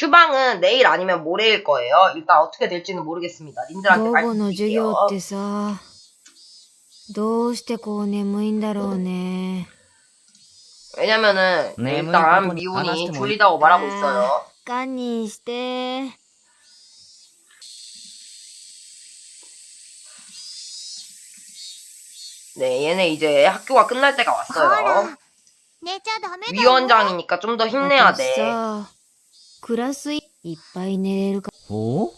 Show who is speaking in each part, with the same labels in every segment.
Speaker 1: 휴방은 내일 아니면 모레일 거예요. 일단 어떻게 될지는 모르겠습니다. 님들한테
Speaker 2: 午後の授業
Speaker 1: 말씀드릴게요.
Speaker 2: ってさ、どうしてこう眠いんだろうね。
Speaker 1: 왜냐면은
Speaker 3: 네,
Speaker 1: 일단
Speaker 3: 뭐,
Speaker 1: 미혼이
Speaker 3: 알았을 때 뭐-
Speaker 1: 졸리다고 말하고
Speaker 2: 아.
Speaker 1: 있어요.
Speaker 2: 堪忍して。
Speaker 1: 네, 얘네 이제 학교가 끝날 때가
Speaker 4: ほ
Speaker 1: 왔어요.
Speaker 4: ら寝ちゃダメだよ
Speaker 1: 위원장이니까 좀 더 힘내야
Speaker 2: 私
Speaker 1: 돼.
Speaker 2: さ、 クラスいいっぱい寝れるか。
Speaker 3: お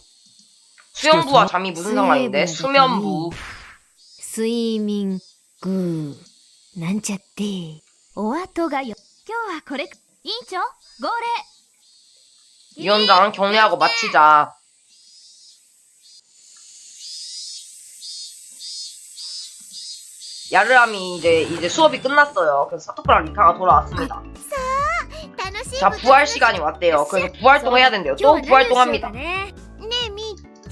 Speaker 1: 수면부와 잠이 무슨 상관인데? 수면부.
Speaker 2: 睡眠、グー、なんちゃって。
Speaker 5: お後がよ今日はこれ委員長号令
Speaker 1: 위원장 경례하고 마치자. 야르람이 이제 이제 수업이 끝났어요. 그래서 사토크랑 리카가 돌아왔습니다.
Speaker 4: 楽しい
Speaker 1: 자 부활 시간이 왔대요. 그래서 부활동 해야 된대요. 또 부활동합니다.
Speaker 4: ねえみ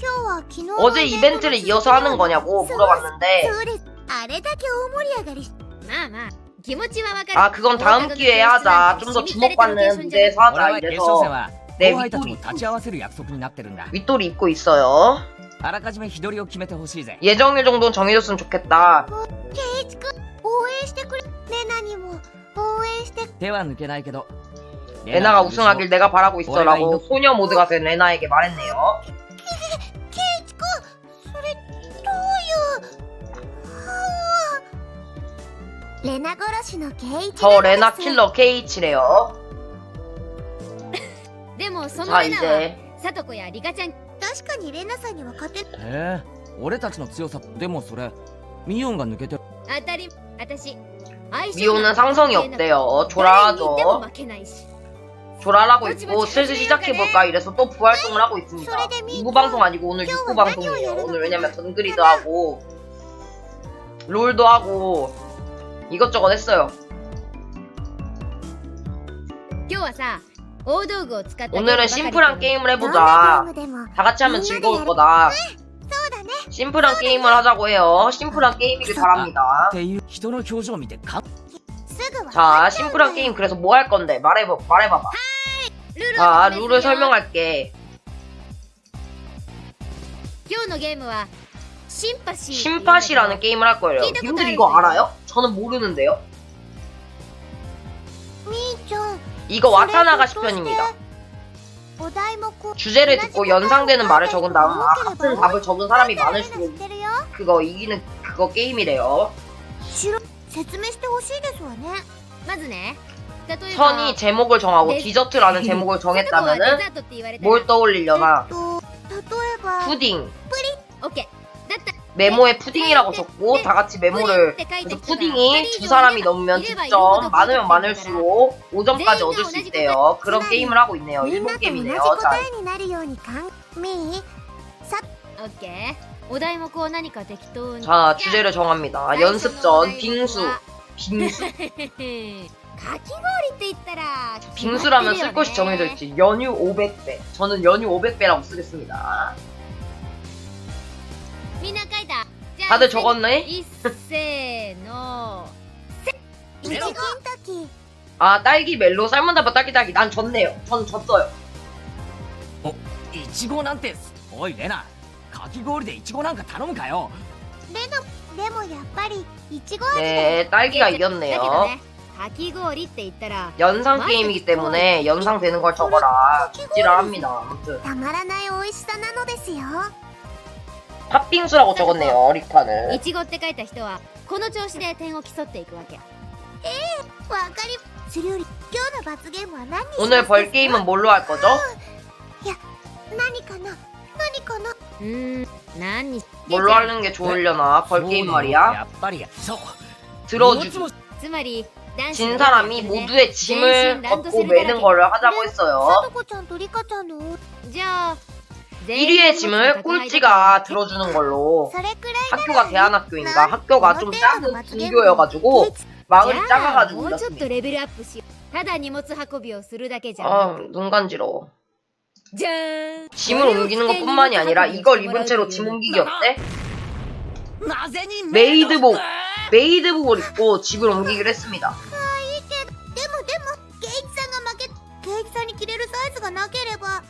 Speaker 4: 今日は昨日の
Speaker 1: 어제 이벤트를 이어서 하는 거냐고 물어봤는데
Speaker 4: そうですあれだけ大盛り上がりし
Speaker 5: まあまあ気持ちはわかる
Speaker 1: 아 그건 다음 기회에 하자. 좀 더 주목받는 무대에서
Speaker 3: 俺
Speaker 1: 하자.
Speaker 3: は決勝戦
Speaker 1: 이래서
Speaker 3: は
Speaker 1: 네
Speaker 3: 後輩たちも
Speaker 1: 윗돌이
Speaker 3: 立ち会わせる約束になってるんだ
Speaker 1: 윗돌이 입고 있어요.
Speaker 3: あらかじめ日取りを決めてほしいぜ
Speaker 1: 예정일 정도는 정해줬으면 좋겠다.
Speaker 4: 圭一くん応援してくれレナにも応援して
Speaker 3: 手は抜けないけど
Speaker 1: 레나가 우승하길 내가 바라고
Speaker 3: 올해가
Speaker 1: 있어라고
Speaker 3: 인도-
Speaker 1: 소녀 모드가 된 레나에게 말했네요.
Speaker 4: 圭一くんそれどういうレナ殺しの圭一
Speaker 1: 저 레나 킬러 K1이래요.
Speaker 5: でもその
Speaker 1: 자
Speaker 5: レナは
Speaker 1: 이제
Speaker 5: さとこやリカちゃん
Speaker 4: 確かにレナさんには勝て
Speaker 3: へえ俺たちの強さでもそれミオンが抜けて
Speaker 5: 当たり私相性
Speaker 1: 미호는 상성이 없대요.
Speaker 5: 誰にでも
Speaker 1: 조라하죠. 조라라고 있고 슬슬 시작해볼까 이래서 또 부활동을 하고 있습니다. 2부 방송 아니고 오늘 6부 방송이에요. 오늘 왜냐면 전그리도 하고 롤도 하고 이것저것 했어요. 오늘은 심플한 게임을 해보자. 다 같이 하면 즐거울 거다. 심플한 게임을 하자고 해요. 심플한 게임이길 바랍니다. 자, 심플한 게임 그래서 뭐 할 건데 말해봐, 말해봐봐. 자, 룰을 설명할게. 심파시라는 게임을 할 거예요. 님들 이거 알아요? 저는 모르는데요. 이거 와타나가 시편입니다. 주제를 듣고 연상되는 말을 적은 다음 아, 같은 답을 적은 사람이 많을수록 그거 이기는 그거 게임이래요.
Speaker 4: しろ説明してほしいですわね
Speaker 5: まずね例えば
Speaker 1: 선이 제목을 정하고
Speaker 5: 네.
Speaker 1: 디저트라는 제목을
Speaker 5: さとこはデ
Speaker 1: 정했다면은
Speaker 5: ザートって言われた
Speaker 1: 뭘
Speaker 5: ら
Speaker 1: 떠올리려나?
Speaker 4: と例えば
Speaker 1: 푸딩.
Speaker 5: オッケーだったら
Speaker 1: 메모에 푸딩이라고 적고 다 같이 메모를
Speaker 5: プリンって書い
Speaker 1: 그래서
Speaker 5: た人が
Speaker 1: 푸딩이 두 사람이 넘으면 득점, 많으면 많을수록 5점까지 얻을 수 있대요. 그런 게임을 하고 있네요.
Speaker 4: みん
Speaker 1: 일본
Speaker 4: なと同じ
Speaker 1: 게임이네요. 자,
Speaker 4: 答えになるようにかんみーさ
Speaker 5: オッケー お題目を何か適当に
Speaker 1: 자 주제를 정합니다. 연습전, 빙수, 빙수.
Speaker 5: かき氷って言ったら
Speaker 1: 빙수라면 쓸 것이 정해져 있지. 연유 500배. 저는 연유 500배라고 쓰겠습니다.
Speaker 5: みんな書いたじゃあ
Speaker 1: 다들 적었네?
Speaker 5: いっせーの
Speaker 4: いちケンタッキー
Speaker 1: 아 딸기 멜로 삶은다바 딸기 딸기 난 졌네요. 전 졌어요.
Speaker 3: イチゴなんておいレナか き氷でイチゴなんか頼むかよ
Speaker 4: レナでもやっぱりいちご味で
Speaker 1: 네 딸기가
Speaker 5: だけど
Speaker 1: 이겼네요.
Speaker 5: ねかき氷って言ったら
Speaker 1: 연상 게임이기 때문에 연상되는 걸 적어라. 죽지를 합니다. 아무튼
Speaker 4: たまらない美味しさなのですよ
Speaker 1: 팥빙수라고 적었네요.
Speaker 5: い
Speaker 1: 리타는.
Speaker 5: ちごって書いた人はこの調子で点を競っていくわけ
Speaker 4: わかりそれより今日の罰ゲームは何にします
Speaker 1: 오늘 벌 게임은 뭘로 할 거죠?
Speaker 4: 何かな何かな
Speaker 5: うーん何に
Speaker 1: 뭘로 하는 게 좋으려나? 벌 게임
Speaker 3: そうだよ
Speaker 1: 말이야.
Speaker 3: やっぱりそう
Speaker 1: 들어주기.
Speaker 3: も
Speaker 5: つまり男子
Speaker 1: 진 사람이 모두의 짐을 걷고 매는 거를 하자고
Speaker 4: さ
Speaker 1: 했어요.
Speaker 4: とこちゃんとリカちゃんの
Speaker 5: じゃあ
Speaker 1: 1위의 짐을 꼴찌가 들어주는 걸로
Speaker 4: それくらい
Speaker 1: 학교가 대안학교인가 학교가 좀 작은 분교여가지고 마을이
Speaker 5: じゃあ
Speaker 1: 작아가지고
Speaker 5: もうちょっ
Speaker 1: 이렇습니다.
Speaker 5: とレベルアップしようただ荷物運びをするだけじゃな
Speaker 1: 아,
Speaker 5: く
Speaker 1: 눈 간지러워.
Speaker 5: じゃーん
Speaker 1: 짐을 옮기는 것뿐만이 아니라 이걸 입은 채로 짐 옮기기 어때?
Speaker 3: なぜに
Speaker 1: 메이드복 메이드복을 입고 집을 옮기기로 했습니다.
Speaker 4: でもでもケイチさんが負けケイチさんに着れるサイズがなければ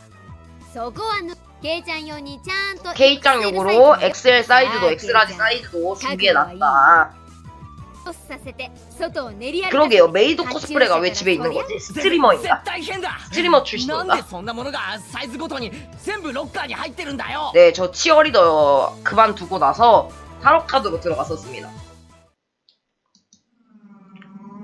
Speaker 2: そこはぬケイちゃん用にちゃんと
Speaker 1: K장용으로 XL 사이즈도
Speaker 2: 아,
Speaker 1: X라지
Speaker 2: K장.
Speaker 1: 사이즈도 준비해놨다. 그러게요 메이드 코스프레가 왜 집에 있는 거지? 스트리머인가? 스트리머 출신인가? 네저 치어리더 그만두고 나서 타로카드로 들어갔었습니다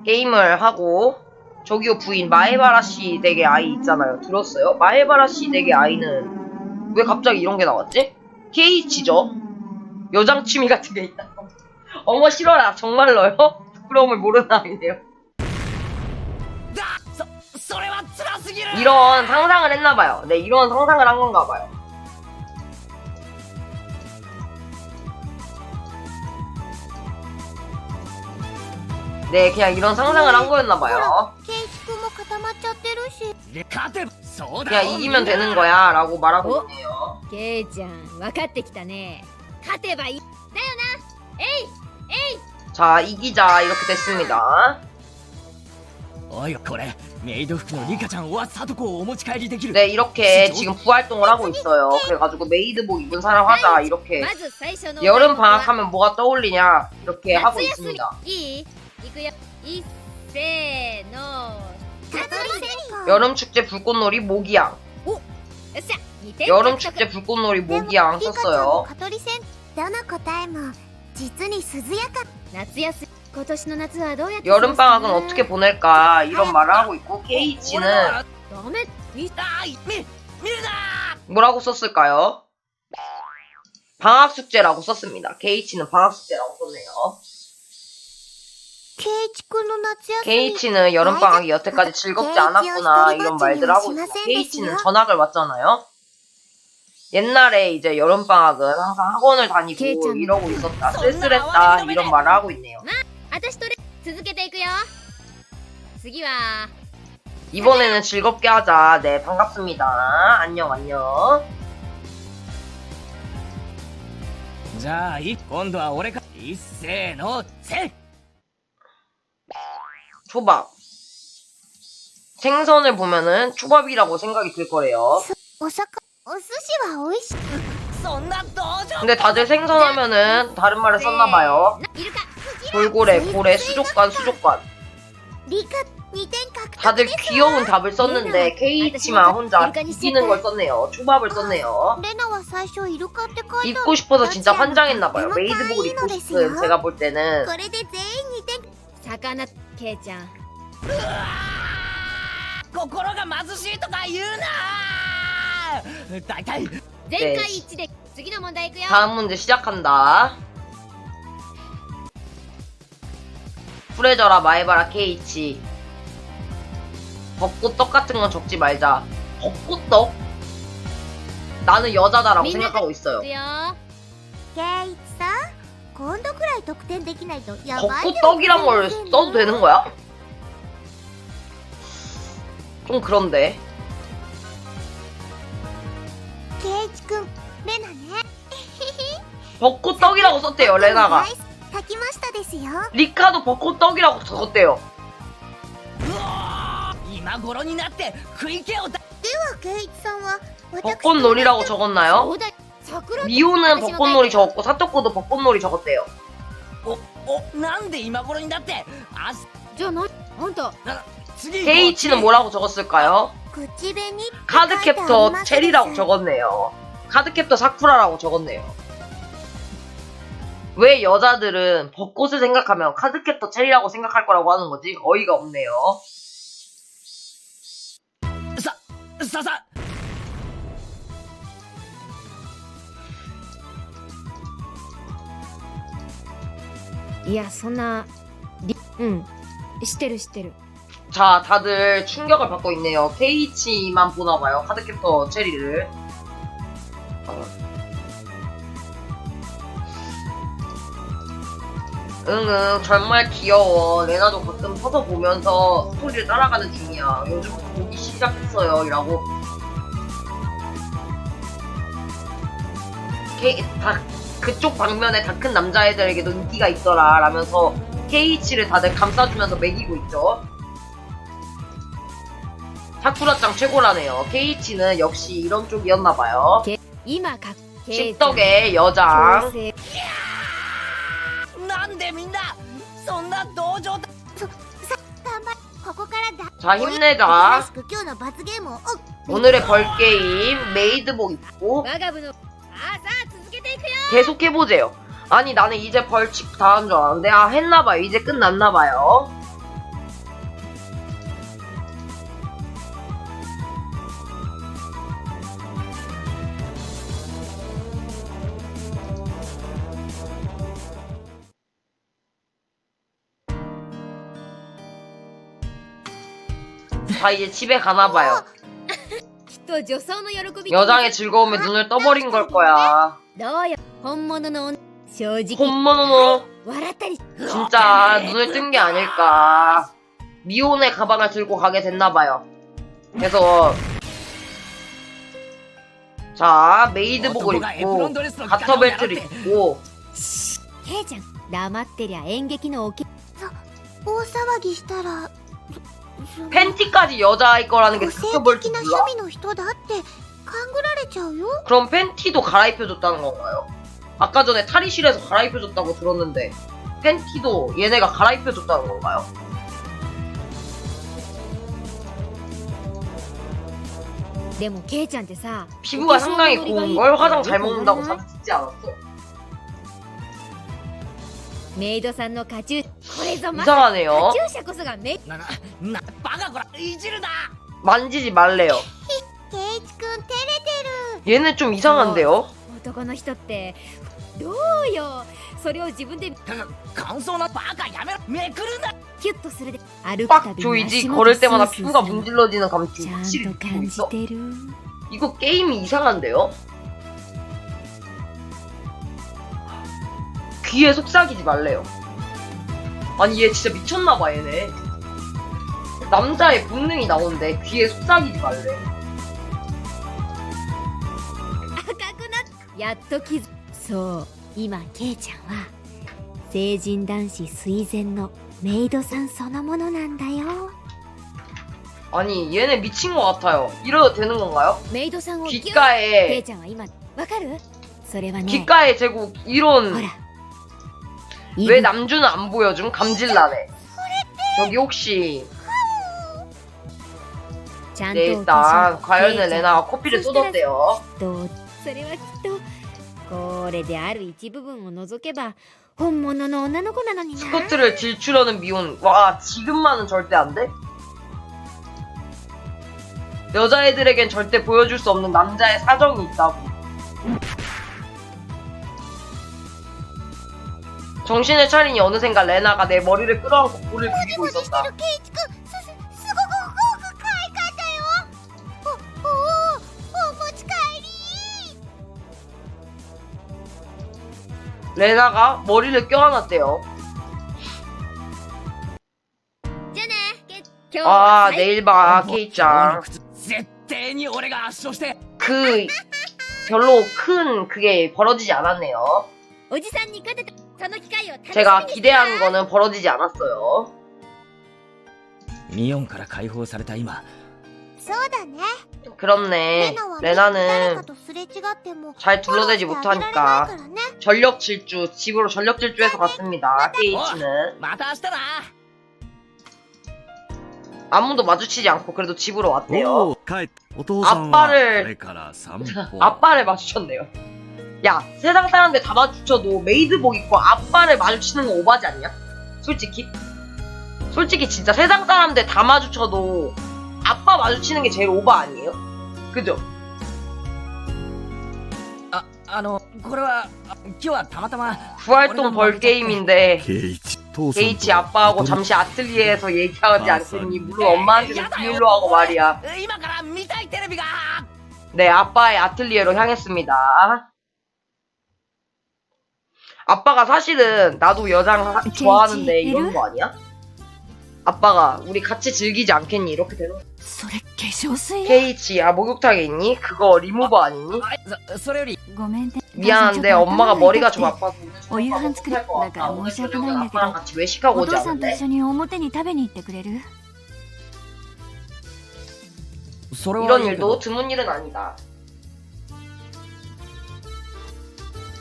Speaker 1: 게임을 하고 저기요 부인 마에바라 씨 댁의 아이 있잖아요 들었어요? 마에바라 씨 댁의 아이는 왜 갑자기 이런 게 나왔지? KH죠? 여장 취미 같은 게 있다 어머 싫어라 정말로요? 부끄러움을 모르는 아이네요.
Speaker 3: だそそれは辛すぎる
Speaker 1: 이런 상상을 했나봐요. 네, 이런 상상을 한 건가봐요. 네, 그냥 이런 상상을 한 거였나봐요.
Speaker 4: ケイチくんも固まっちゃってるし
Speaker 3: で勝てばそうだ
Speaker 1: 그냥
Speaker 3: よ
Speaker 1: 이기면 되는 거야, 라고 말하고
Speaker 2: 어?
Speaker 1: 있네요.
Speaker 2: ケイちゃん分かってきたね勝てばいいだよなえい
Speaker 1: 자, 이기자, 이렇게 됐습니다.
Speaker 3: おいこれメイド服のリカちゃんはサトコをお持ち帰りできる
Speaker 1: 네, 이렇게 지금 부활동을 하고 있어요. 그래가지고 메이드복 입은 사람 하자, 이렇게.
Speaker 2: まず最初の
Speaker 1: 여름 방학하면 뭐가 떠올리냐, 이렇게 하고 있습니다.
Speaker 2: いいいくよいっせーの
Speaker 4: 蚊取り線香
Speaker 1: 여름 축제 불꽃놀이 모기양.
Speaker 2: よっしゃ2点
Speaker 1: 여름
Speaker 2: 獲得
Speaker 1: 축제 불꽃놀이
Speaker 4: でも
Speaker 1: 모기양
Speaker 4: リカちゃんの
Speaker 1: 썼어요.
Speaker 4: 蚊取り線どの答えも 実に涼やか
Speaker 2: 夏休み今年の夏はどうやって
Speaker 1: 여름 방학은
Speaker 2: 過ごすかな
Speaker 1: 어떻게 보낼까 이런 말을 하고 있고
Speaker 3: 俺
Speaker 1: 케이치는
Speaker 3: は
Speaker 2: ダメい
Speaker 3: あいみ見るな
Speaker 1: 뭐라고 썼을까요? 방학 숙제라고 썼습니다. 케이치는 방학 숙제라고 썼네요.
Speaker 4: ケイチくんの夏休み
Speaker 1: 케이치는 여름 방학이 여태까지 즐겁지 않았구나 이런 말들 하고 있습니다. 케이치는 전학을 왔잖아요. 옛날에 이제 여름방학은 항상 학원을 다니고 이러고 있었다. 쓸쓸했다. 이런 말을 하고 있네요. 이번에는 즐겁게 하자. 네, 반갑습니다. 안녕, 안녕.
Speaker 3: 자, 이건도와 오래가 이세노
Speaker 1: 초밥. 생선을 보면은 초밥이라고 생각이 들 거래요.
Speaker 4: 오사카 お寿司は美味しい
Speaker 3: そんな道場
Speaker 1: 근데 다들 생선 하면은 다른 말을 썼나봐요.
Speaker 2: イルカ
Speaker 1: 돌고래, 고래, 수족관, 수족관.
Speaker 4: リカ2点獲得
Speaker 1: 다들 귀여운 답을 썼는데 케이치만 혼자 이기는 걸 썼네요. 초밥을 썼네요.
Speaker 4: レナは最初イルカって書いた
Speaker 1: 입고 싶어서 진짜 환장했나봐요. 메이드복을 입고 싶은 제가 볼 때는
Speaker 4: これで全員2点
Speaker 2: 魚ケイちゃん
Speaker 3: 心が貧しいとか言うな 大体
Speaker 2: 全会一致で次の問題いくよ
Speaker 1: 다음 문제 시작한다. 풀해져라 마에바라 케이치. 벚꽃떡 같은 건 적지 말자. 벚꽃떡? 나는 여자다라고
Speaker 2: 민나-
Speaker 1: 생각하고 있어요.
Speaker 2: いくよ
Speaker 4: ケイチさん今度くらい得点できないとやばいよ
Speaker 1: 벚꽃떡이란 걸 써도 되는 거야? 좀 그런데.
Speaker 4: ケイチくんレナね
Speaker 1: 벚꽃떡이라고 썼대요, 레나가.
Speaker 4: 書きましたですよ
Speaker 1: 리카도 벚꽃떡이라고 적었대요.
Speaker 3: 今頃になって食い気をだ
Speaker 4: ではケイチさんは私
Speaker 1: 벚꽃놀이라고
Speaker 2: そ
Speaker 1: 적었나요?
Speaker 2: うだ桜
Speaker 1: 미호는 벚꽃놀이 적었고 사토코도 벚꽃놀이 적었대요.
Speaker 3: おおなんで今頃になってあ
Speaker 2: じゃあなあんた
Speaker 3: 次
Speaker 1: 케이치는 뭐라고 적었을까요?
Speaker 4: 口紅
Speaker 1: 카드캡터 체리라고 적었네요. 카드캡터 사쿠라라고 적었네요. 왜 여자들은 벚꽃을 생각하면 카드캡터 체리라고 생각할 거라고 하는 거지? 어이가 없네요.
Speaker 3: さささ
Speaker 2: いやそんなりうん知ってる知ってる
Speaker 1: 자, 다들 충격을 받고 있네요. 케이치만 보나봐요. 카드캡터 체리를. 응응 정말 귀여워 레나도 가끔 서서 보면서 스토리를 따라가는 중이야 요즘 보기 시작했어요 이라고 다, 그쪽 방면에 다 큰 남자애들에게도 인기가 있더라 라면서 케이치를 다들 감싸주면서 먹이고 있죠 사쿠라짱 최고라네요. KH는 역시 이런 쪽이었나봐요. 식덕의 여장. 자 힘내자. 오늘의 벌게임 메이드복 입고 계속해보세요. 아니 나는 이제 벌칙 다한 줄 알았는데 아 했나봐요. 이제 끝났나봐요. 자, 이제 집에 가나봐요.
Speaker 2: きっと女装の喜び
Speaker 1: 여장의 즐거움에 눈을 떠버린 걸 거야.
Speaker 2: どうよ本物の女正直
Speaker 1: 홈모노노
Speaker 2: 笑ったり
Speaker 1: 진짜 눈을 뜬 게 아닐까. 미혼의 가방을 들고 가게 됐나봐요. 그래서 자 메이드복을 입고 가터벨트를 입고
Speaker 2: ケイちゃん黙ってりゃ演劇のおけ
Speaker 4: 大騒ぎしたらそその
Speaker 1: 팬티까지 여자일 거라는 게
Speaker 4: 個性
Speaker 1: 그렇게 볼
Speaker 4: 的
Speaker 1: 줄
Speaker 4: な
Speaker 1: 몰라.
Speaker 4: 趣味の人だって勘ぐられちゃうよ
Speaker 1: 그럼 팬티도 갈아입혀줬다는 건가요? 아까 전에 탈의실에서 갈아입혀줬다고 들었는데 팬티도 얘네가 갈아입혀줬다는 건가요?
Speaker 2: でもケイちゃんってさ
Speaker 1: 피부가 상당히 고운 걸 화장 잘 먹는다고 자주 듣지 않았어?
Speaker 2: メイドさんのカチューこれぞま
Speaker 1: 이상하네요. 만지지 말래요. 얘는 좀 이상한데요.
Speaker 2: 어, 그,
Speaker 1: 빡 조이지 걸을 때마다 피부가 문질러지는
Speaker 2: 감촉
Speaker 1: 확실히 있어. 이거 게임이 이상한데요? 귀에 속삭이지 말래요. 아니 얘 진짜 미쳤나봐 얘네. 남자의 본능이 나오는데 귀에 속삭이지 말래.
Speaker 2: 赤くなっやっと気づそう今ケイちゃんは成人男子垂涎のメイドさんそのものなんだよ
Speaker 1: 아니 얘네 미친 것 같아요. 이러도 되는 건가요?
Speaker 2: メイドさんをギュッケイ
Speaker 1: 귓가에
Speaker 2: ちゃんは今わかるそれはね
Speaker 1: 귓가에 제국
Speaker 2: ほ
Speaker 1: 이런
Speaker 2: ら
Speaker 1: 왜 남주는 안 보여줌? 감질나네. 저기 혹시
Speaker 2: ちゃんと
Speaker 1: 네
Speaker 2: お
Speaker 1: 일단
Speaker 2: 化粧
Speaker 1: 과연은
Speaker 2: ケイちゃん
Speaker 1: 레나가 커피를 쏟았대요.
Speaker 2: とそれはきっとこれである一部分を除けば本物の女の子なのにな
Speaker 1: 스커트를 질출하는 미혼. 와, 지금만은 절대 안 돼? 여자애들에겐 절대 보여줄 수 없는 남자의 사정이 있다고. 정신을 차리니 어느샌가 레나가 내 머리를 끌어안고 볼을 비비고
Speaker 4: して
Speaker 1: 있었다.
Speaker 4: るケイチくんすすすごくごく可愛かったよおおおお持ち帰り
Speaker 1: 레나가 머리를 껴안았대요.
Speaker 2: じゃあねケ今日は
Speaker 1: 아,
Speaker 2: 最
Speaker 1: 내일 봐,
Speaker 3: 今日の
Speaker 1: 케이짱.
Speaker 3: 靴絶対に俺が圧勝して
Speaker 1: 그, 별로 큰 그게 벌어지지 않았네요.
Speaker 2: おじさんに勝てた その機会を楽しみに
Speaker 1: 제가 기대한 거는 벌어지지 않았어요.
Speaker 3: ミオンから解放された今
Speaker 4: そうだね
Speaker 1: 그렇네.
Speaker 4: レナはね誰
Speaker 1: 레나는
Speaker 4: かとすれ違っても
Speaker 1: 잘 둘러대지
Speaker 4: フォローしてあげられない
Speaker 1: 못하니까
Speaker 4: からね
Speaker 1: 전력 질주, 집으로 전력 질주해서 갔습니다. 케이치는
Speaker 3: また明日な
Speaker 1: 아무도 마주치지 않고 그래도 집으로
Speaker 6: お
Speaker 1: 왔대요.
Speaker 6: お帰ってお父さんは
Speaker 1: 아빠를
Speaker 6: これから散歩
Speaker 1: 아빠를 마주쳤네요. 야, 세상 사람들 다 마주쳐도 메이드복 입고 아빠를 마주치는 거 오바지 않냐? 솔직히? 솔직히 진짜 세상 사람들 다 마주쳐도 아빠 마주치는 게 제일 오바 아니에요? 그죠?
Speaker 3: ああのこれはあ今日はたまたま
Speaker 1: 부활동 벌 게임인데
Speaker 6: ケイチ父さん
Speaker 1: H 아빠하고
Speaker 6: と
Speaker 1: 잠시 아틀리에에서 얘기하지
Speaker 6: 아,
Speaker 1: 않겠니? 물론 엄마한테는 비밀로 하고 말이야.
Speaker 3: 今から見たいテレビが
Speaker 1: 네, 아빠의 아틀리에로 향했습니다. 아빠가 사실은 나도 여장 하- 좋아하는데 이런 거 아니야? 아빠가 우리 같이 즐기지 않겠니? 이렇게 되는 거.
Speaker 5: それ化粧水
Speaker 1: KH, 아, 목욕탕에 있니? 그거 리무버 아니니?
Speaker 3: あそそれより
Speaker 5: ごめんね
Speaker 1: 미안한데
Speaker 5: 母さんちょっと
Speaker 1: 엄마가
Speaker 5: 頭が
Speaker 1: 머리가
Speaker 5: 痛く
Speaker 1: 좀
Speaker 5: て
Speaker 1: 아파서 오늘
Speaker 5: お夕
Speaker 1: 저녁밥
Speaker 5: 飯作る
Speaker 1: 못할 것 같아.
Speaker 5: だから
Speaker 1: 오늘
Speaker 5: 申し訳ない
Speaker 1: 저녁은
Speaker 5: んだけど
Speaker 1: 아빠랑 같이 외식하고
Speaker 5: お
Speaker 1: 오지
Speaker 5: 父さんと
Speaker 1: 않을래?
Speaker 5: 一緒に表に食べに行ってくれる
Speaker 3: それは
Speaker 1: 이런
Speaker 3: いいけ
Speaker 1: 일도
Speaker 3: ど
Speaker 1: 드문 일은 아니다.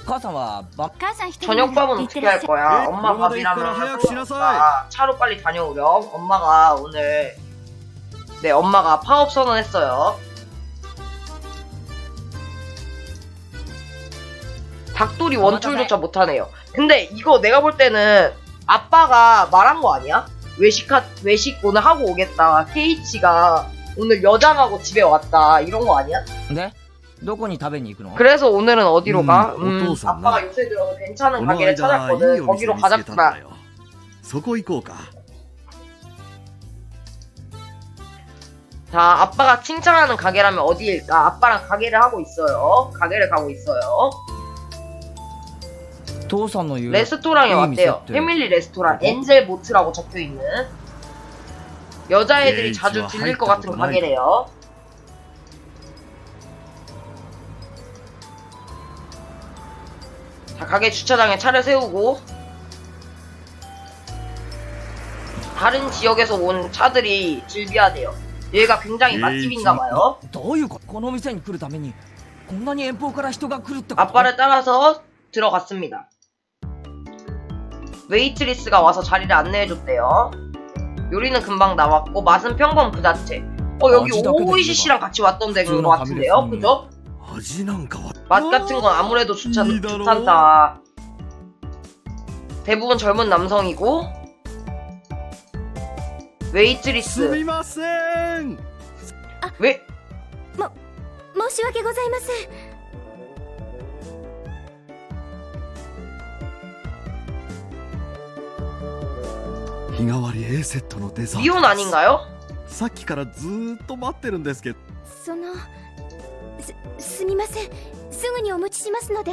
Speaker 3: 母さんは晩
Speaker 5: 母さん一人なら
Speaker 1: 저녁밥은
Speaker 5: 行っ
Speaker 1: 어떻게
Speaker 5: てらっ
Speaker 1: 할
Speaker 5: しゃい
Speaker 1: 거야?
Speaker 6: 예,
Speaker 1: 엄마
Speaker 6: 영화도
Speaker 1: 밥이라면
Speaker 6: 있거라 하약
Speaker 1: 할 거야.
Speaker 6: 지나사이.
Speaker 1: 차로 빨리 다녀오렴. 엄마가 오늘 네 엄마가 파업 선언했어요. 닭돌이 원툴조차 못하네요. 근데 이거 내가 볼 때는 아빠가 말한 거 아니야? 외식 하, 외식 오늘 하고 오겠다. 케이치가 오늘 여장하고 집에 왔다. 이런 거 아니야?
Speaker 3: で どこに食べに行くの
Speaker 1: 그래서 오늘은 어디로 가?
Speaker 6: 음,
Speaker 1: 음,
Speaker 6: 어떠서
Speaker 1: 아빠가
Speaker 6: 나?
Speaker 1: 요새 들어서 괜찮은
Speaker 6: この
Speaker 1: 가게를
Speaker 6: 間いい
Speaker 1: 찾았거든.
Speaker 6: お店
Speaker 1: 거기로
Speaker 6: 見つけたん
Speaker 1: 가자꾸나.
Speaker 6: だよそこ行こうか
Speaker 1: 자, 아빠가 칭찬하는 가게라면 어디일까? 아빠랑 가게를 하고 있어요. 가게를 가고 있어요.
Speaker 3: 父さんの言う
Speaker 1: 레스토랑에
Speaker 3: 이
Speaker 1: 왔대요.
Speaker 3: 미세트.
Speaker 1: 패밀리 레스토랑
Speaker 6: 어?
Speaker 1: 엔젤 모트라고 적혀 있는 여자애들이
Speaker 6: 에이,
Speaker 1: 자주
Speaker 6: 좋아.
Speaker 1: 들릴 것
Speaker 6: 하이트
Speaker 1: 같은
Speaker 6: 보다
Speaker 1: 가게래요. 자, 가게 주차장에 차를 세우고 다른 지역에서 온 차들이 질비하대요. 여기가 굉장히
Speaker 6: 에이,
Speaker 1: 맛집인가봐요.
Speaker 3: どういうことこの店に来るためにこんなに遠方から人が来るってこと
Speaker 1: 아빠를 따라서 들어갔습니다. 웨이트리스가 와서 자리를 안내해줬대요. 요리는 금방 나왔고 맛은 평범 그 자체. 어 여기
Speaker 3: 어지럽게
Speaker 1: 오이시
Speaker 3: 됐네,
Speaker 1: 씨랑 같이 왔던 데인 것
Speaker 3: 그거는
Speaker 1: 같은데요,
Speaker 3: 가미랬었네.
Speaker 1: 그죠?
Speaker 6: 味なんかは
Speaker 1: 맛 같은 건 아무래도 좋자,
Speaker 6: 이 다로.
Speaker 1: 좋단다. 대부분 젊은 남성이고
Speaker 6: す
Speaker 1: 웨이트리스
Speaker 6: みません
Speaker 1: 왜
Speaker 2: 申し訳ございません
Speaker 6: 日替わり A セットのデザート
Speaker 1: 미혼 아닌가요?
Speaker 6: さっきからずーっと待ってるんですけど
Speaker 2: その すすみませんすぐにお持ちしますので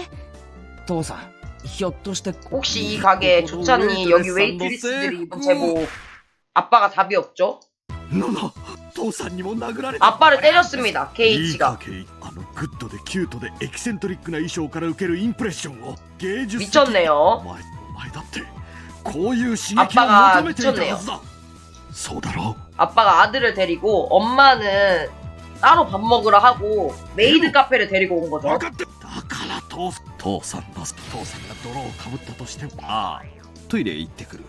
Speaker 3: 父さんひょっとして
Speaker 1: 혹시 이 가게 좋잖니 여기 웨이트리스들이 입은 제복 아빠가 답이 없죠?
Speaker 6: のの父さんにも殴られた
Speaker 1: 아빠를 때렸습니다
Speaker 6: いい
Speaker 1: 케이치가
Speaker 6: かケイあのグッドでキュートでエキセントリックな衣装から受けるインプレッションを芸術的
Speaker 1: 미쳤네요
Speaker 6: お前お前だってこういう刺激を
Speaker 1: 아빠가
Speaker 6: 求めていたはずだそうだろ
Speaker 1: 아빠가 아들을 데리고 엄마는 따로 밥 먹으러 하고 메이드 카페를 데리고 온
Speaker 6: う
Speaker 1: 거죠
Speaker 6: 分かってだから父父さんの父さんが泥をかぶったとしてもああトイレ行ってくる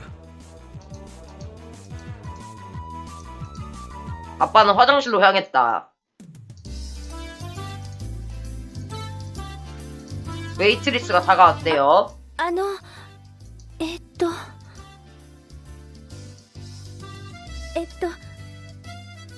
Speaker 1: 아빠는 화장실로 향했다 웨이트리스가 다가왔대요
Speaker 2: あのえっとえっと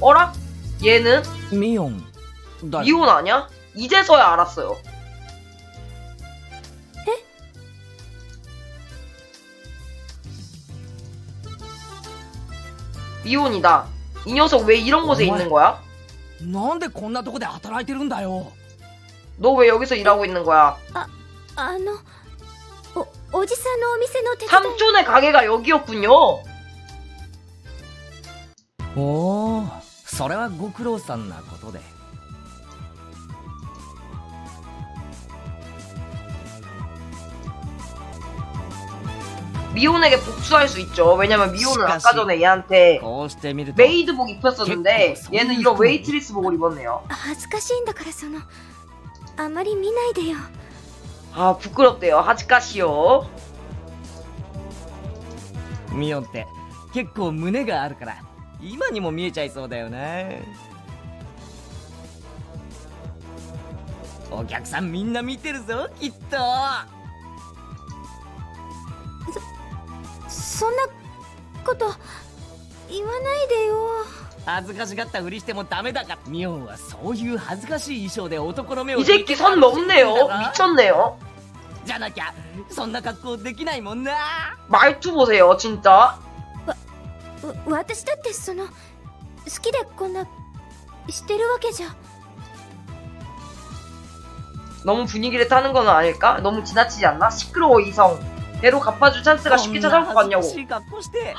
Speaker 1: 어라? 얘는
Speaker 3: ミオンだ
Speaker 1: 미혼 아니야? 이제서야 알았어요. 미혼이다. 이 녀석 왜 이런 곳에
Speaker 3: 정말?
Speaker 1: 있는 거야?
Speaker 3: なんでこんなとこで働いてるんだよ
Speaker 1: 너 왜 여기서 일하고 있는 거야?
Speaker 2: あのおおじさんのお店の手伝い
Speaker 1: 삼촌의 가게가 여기였군요.
Speaker 3: おお それはご苦労さんなことで
Speaker 1: 미혼에게 복수할 수 있죠. 왜냐면 미혼은 아까
Speaker 3: 시가시.
Speaker 1: 전에 얘한테
Speaker 3: こうしてみると
Speaker 1: 메이드복 입혔었는데
Speaker 3: 結構
Speaker 1: 얘는
Speaker 3: そういう
Speaker 1: 이런
Speaker 3: 服
Speaker 1: 웨이트리스복을 입었네요.
Speaker 2: 恥ずかしいんだからそのあまり見ないでよ
Speaker 1: 아 부끄럽대요. 하지까시요.
Speaker 3: ミオンって結構胸があるから 今にも見えちゃいそうだよなお客さんみんな見てるぞきっと
Speaker 2: そんなこと言わないでよ
Speaker 3: 恥ずかしがったふりしてもダメだからミオンはそういう恥ずかしい衣装で男の目を
Speaker 1: 이 새끼 선 넘네요. 미쳤네요.
Speaker 3: じゃなきゃそんな格好できないもんな
Speaker 1: 말투 보세요, 진짜.
Speaker 2: わ私だってその好きでこんな してるわけじゃ
Speaker 1: 너무 분위기를 타는 건 아닐까? 너무 지나치지 않나? 시끄러워 이성. 대로 갚아줄 찬스가 쉽게 찾아올 것
Speaker 3: こんな
Speaker 1: 같냐고.
Speaker 3: 恥ずかしい格好して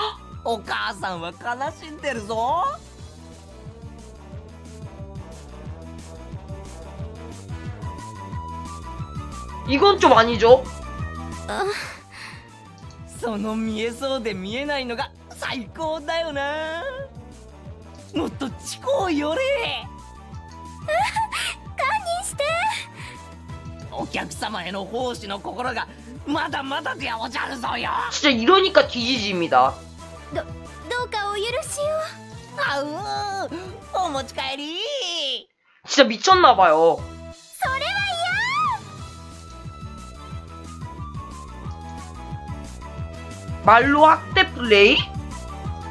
Speaker 3: お母さんは悲しんでるぞ
Speaker 1: 이건 좀 아니죠?
Speaker 3: その見えそうで見えないのが 最高だよなもっとチコを寄れ堪忍してお客様への奉仕の心がまだまだでおじゃるぞよ
Speaker 1: 진짜 이러니까 뒤지집니다.
Speaker 2: どうかお許しを
Speaker 3: あうお持ち帰り
Speaker 1: 진짜 미쳤나봐요. 말로 학대 플레이?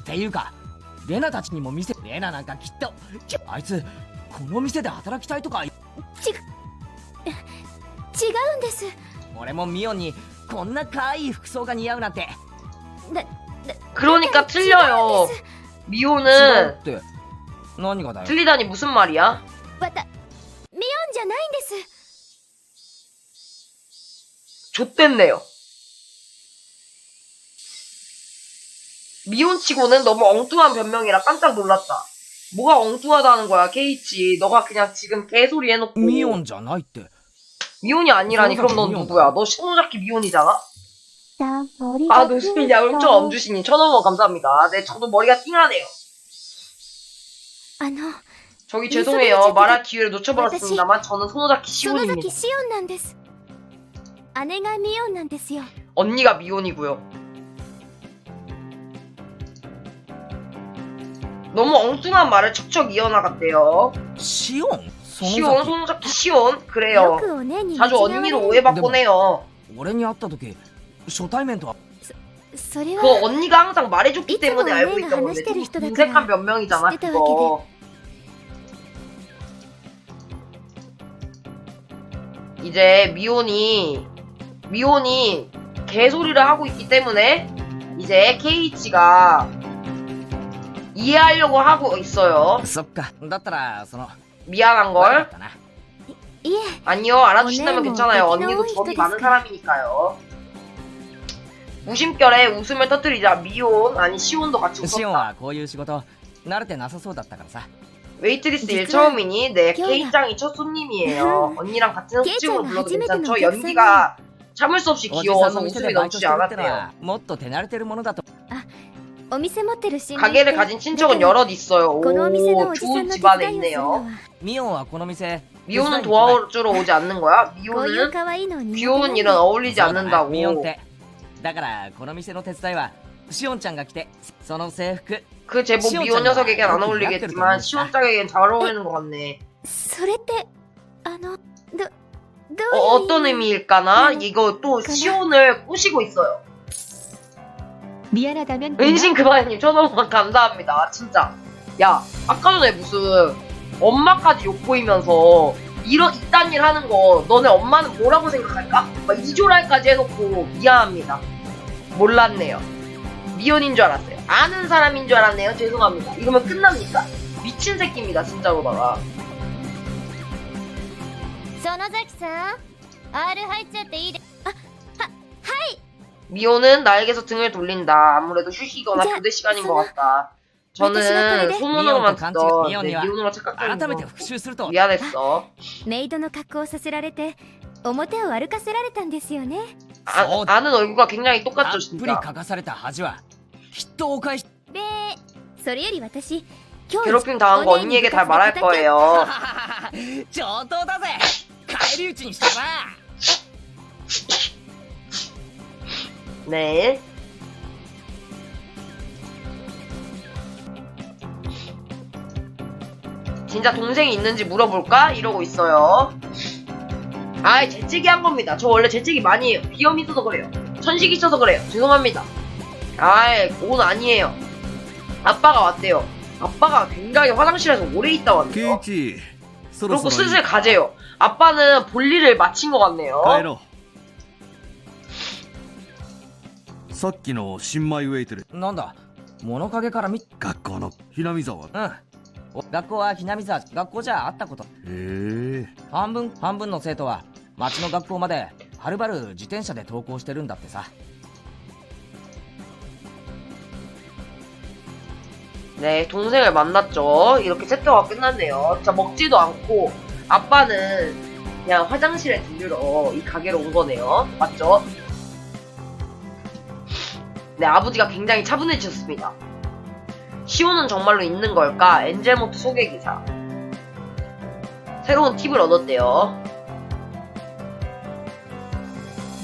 Speaker 3: っていうかレナたちにも見せレナなんかきっときあいつこの店で働きたいとか
Speaker 2: 違うんです
Speaker 3: 俺もミオンにこんな可愛い服装が似合うなんて
Speaker 1: 그러니까 틀려요.
Speaker 3: 違う
Speaker 1: 미호는
Speaker 3: って何がだよ
Speaker 1: 틀리다니 무슨 말이야?
Speaker 2: わたミオンじゃないんです
Speaker 1: 좆됐네요. 미혼치고는 너무 엉뚱한 변명이라 깜짝 놀랐다. 뭐가 엉뚱하다는 거야, 케이치. 너가 그냥 지금 개소리 해놓고.
Speaker 3: ミオンじゃないって
Speaker 1: 미혼이 아니라니. 그럼 넌
Speaker 3: 미혼이다.
Speaker 1: 누구야? 너 신호잡기 미혼이잖아? 아, 노스필 야울적 엄주신님 천원원 감사합니다. 네, 저도 머리가 띵하네요.
Speaker 2: あの
Speaker 1: 저기
Speaker 2: 미소를
Speaker 1: 죄송해요.
Speaker 2: 짓게
Speaker 1: 말할 기회를 놓쳐버렸습니다만 저는 손호잡기
Speaker 2: その
Speaker 1: 시온입니다.
Speaker 2: 時シオンなんです姉がミオンなんですよ
Speaker 1: 언니가 미혼이고요. 너무 엉뚱한 말을 척척 이어나갔대요.
Speaker 3: シオンそ
Speaker 1: 시온,
Speaker 3: の先
Speaker 1: 손잡기 시온?
Speaker 2: よ
Speaker 1: 그래요.
Speaker 2: くお姉に間違
Speaker 1: 자주
Speaker 2: われ
Speaker 1: 언니로
Speaker 2: る
Speaker 1: 오해받곤 해요.
Speaker 3: 俺に会った時初対面とは
Speaker 2: それは
Speaker 1: 그거 언니가 항상 말해줬기
Speaker 2: 이쪽은
Speaker 1: 때문에 알고
Speaker 2: 언니가
Speaker 1: 있던 건데
Speaker 2: 話してる人だから
Speaker 1: 인색한 변명이잖아
Speaker 2: 知ってた
Speaker 1: 그거 이제 미혼이 미혼이 개소리를 하고 있기 때문에 이제 케이치가 이해하려고 하고 있어요
Speaker 3: そっかだったらその
Speaker 1: 미안한
Speaker 3: 悪か
Speaker 1: 걸
Speaker 3: ったな
Speaker 2: 이え
Speaker 1: 아니요 알아주신다면
Speaker 2: 언니, 뭐,
Speaker 1: 괜찮아요
Speaker 2: 되게
Speaker 1: 언니도
Speaker 2: 너무
Speaker 1: 겁이
Speaker 2: 히스테리스까.
Speaker 1: 많은 사람이니까요 무심결에 웃음을 터뜨리자 미혼 아니 시온도 같이
Speaker 3: シオン
Speaker 1: 웃었다
Speaker 3: はこういう仕事慣れてなさそうだったからさ
Speaker 1: 웨이트리스 일
Speaker 2: 実は
Speaker 1: 처음이니 네
Speaker 2: 기억나.
Speaker 1: 케이짱이 첫 손님이에요 언니랑 같은
Speaker 2: 케이짱은
Speaker 1: 호칭으로 불러도
Speaker 2: 初めて
Speaker 1: 괜찮죠?
Speaker 2: のお客さん
Speaker 1: 연기가 참을 수 없이
Speaker 3: おじさん
Speaker 1: 귀여워서
Speaker 3: の店
Speaker 1: 웃음이
Speaker 3: でバイトし
Speaker 1: 넘치지
Speaker 3: てるっての
Speaker 1: 않았대요
Speaker 3: はもっと手慣れてるものだと
Speaker 2: お店持ってる親
Speaker 1: 가게를 가진 친척은 여럿 있어요
Speaker 2: このお店の
Speaker 1: 오
Speaker 2: おじさん
Speaker 1: 좋은
Speaker 2: の手
Speaker 1: 집안에
Speaker 2: 伝いをするの
Speaker 1: 있네요
Speaker 2: は
Speaker 3: ミオンはこの店
Speaker 1: 미호는 도와주러 오지 않는 거야?
Speaker 2: こういう
Speaker 1: 미호는
Speaker 2: 可愛いの苦手
Speaker 1: 귀여운 일은 어울리지
Speaker 3: そうだな
Speaker 1: 않는다고
Speaker 3: ミオンってだからこの店の手伝いはシオンちゃんが来てその制服
Speaker 1: 그 제법 미혼
Speaker 2: 뭐
Speaker 1: 뭐 녀석에겐 안
Speaker 3: 시원찮아.
Speaker 1: 어울리겠지만
Speaker 3: 이렇게
Speaker 1: 시온짝에겐 잘 어울리는 것 같네
Speaker 2: それってあのどどういう
Speaker 1: 어, 어떤
Speaker 2: 意味
Speaker 1: 의미일까나?
Speaker 2: 음,
Speaker 1: 이거 또
Speaker 2: 그나?
Speaker 1: 시온을 꼬시고 있어요
Speaker 5: 미안하다면
Speaker 1: 은신 그만님 천원만 감사합니다 진짜 야 아까 전에 무슨 엄마까지 욕보이면서 이런 이딴 일 하는 거 너네 엄마는 뭐라고 생각할까? 막 이조랄까지 해놓고 미안합니다 몰랐네요 미혼인 줄 알았어요 아는 사람인 줄 알았네요 죄송합니다 이러면 끝납니까? 미친 새끼입니다 진짜로다가
Speaker 4: 園崎さん R 入っちゃっていいで
Speaker 1: 미호는 나에게서 등을 돌린다. 아무래도 휴식이거나
Speaker 2: 자,
Speaker 1: 교대 시간인 것
Speaker 2: 선아.
Speaker 1: 같다. 저는
Speaker 2: 私はこれで
Speaker 1: 소문으로만
Speaker 3: 미혼과
Speaker 1: 듣던
Speaker 3: 간지,
Speaker 1: 네,
Speaker 3: 미혼이와
Speaker 1: 미혼으로
Speaker 3: 改め
Speaker 1: 착각했는
Speaker 3: て
Speaker 1: 거
Speaker 3: 復習すると
Speaker 1: 미안했어.
Speaker 2: メイドの格好をさせられて表を歩かせられたんですよね
Speaker 1: 아,
Speaker 3: 저-
Speaker 1: 아는 얼굴과 굉장히
Speaker 3: たっ
Speaker 1: 똑같죠
Speaker 3: ぷり
Speaker 1: 진짜.
Speaker 3: 書かされた恥はきっとお返し
Speaker 2: でそれより私今日
Speaker 1: 괴롭힘 당한 거 언니에게 다 말할 거예요.
Speaker 3: 上等だぜ返り討ちにしたな
Speaker 1: 네. 진짜 동생이 있는지 물어볼까? 이러고 있어요. 아이, 재채기 한 겁니다. 저 원래 재채기 많이 해요. 비염 있어서 그래요. 천식이 있어서 그래요. 죄송합니다. 아이, 그건 아니에요. 아빠가 왔대요. 아빠가 굉장히 화장실에서 오래 있다 왔네요. 그리고 슬슬 가재요. 아빠는 볼일을 마친 것 같네요.
Speaker 6: さっきの新米ウェイトレ
Speaker 3: なんだ物陰から見
Speaker 6: 学校のひなみ沢へ
Speaker 3: うんお学校はひなみ沢学校じゃあったこと
Speaker 6: え
Speaker 3: 半分半分の生徒は町の学校まではるばる自転車で登校してるんだってさ
Speaker 1: 네, 동생을 만났죠. 이렇게 챕터가 끝났네요. 자, 먹지도 않고, 아빠는 그냥 화장실에 들르러 이 가게로 온 거네요. 맞죠? 네, 아버지가 굉장히 차분해지셨습니다. 시오는 정말로 있는 걸까? 엔젤모트 소개기사. 새로운 팁을 얻었대요.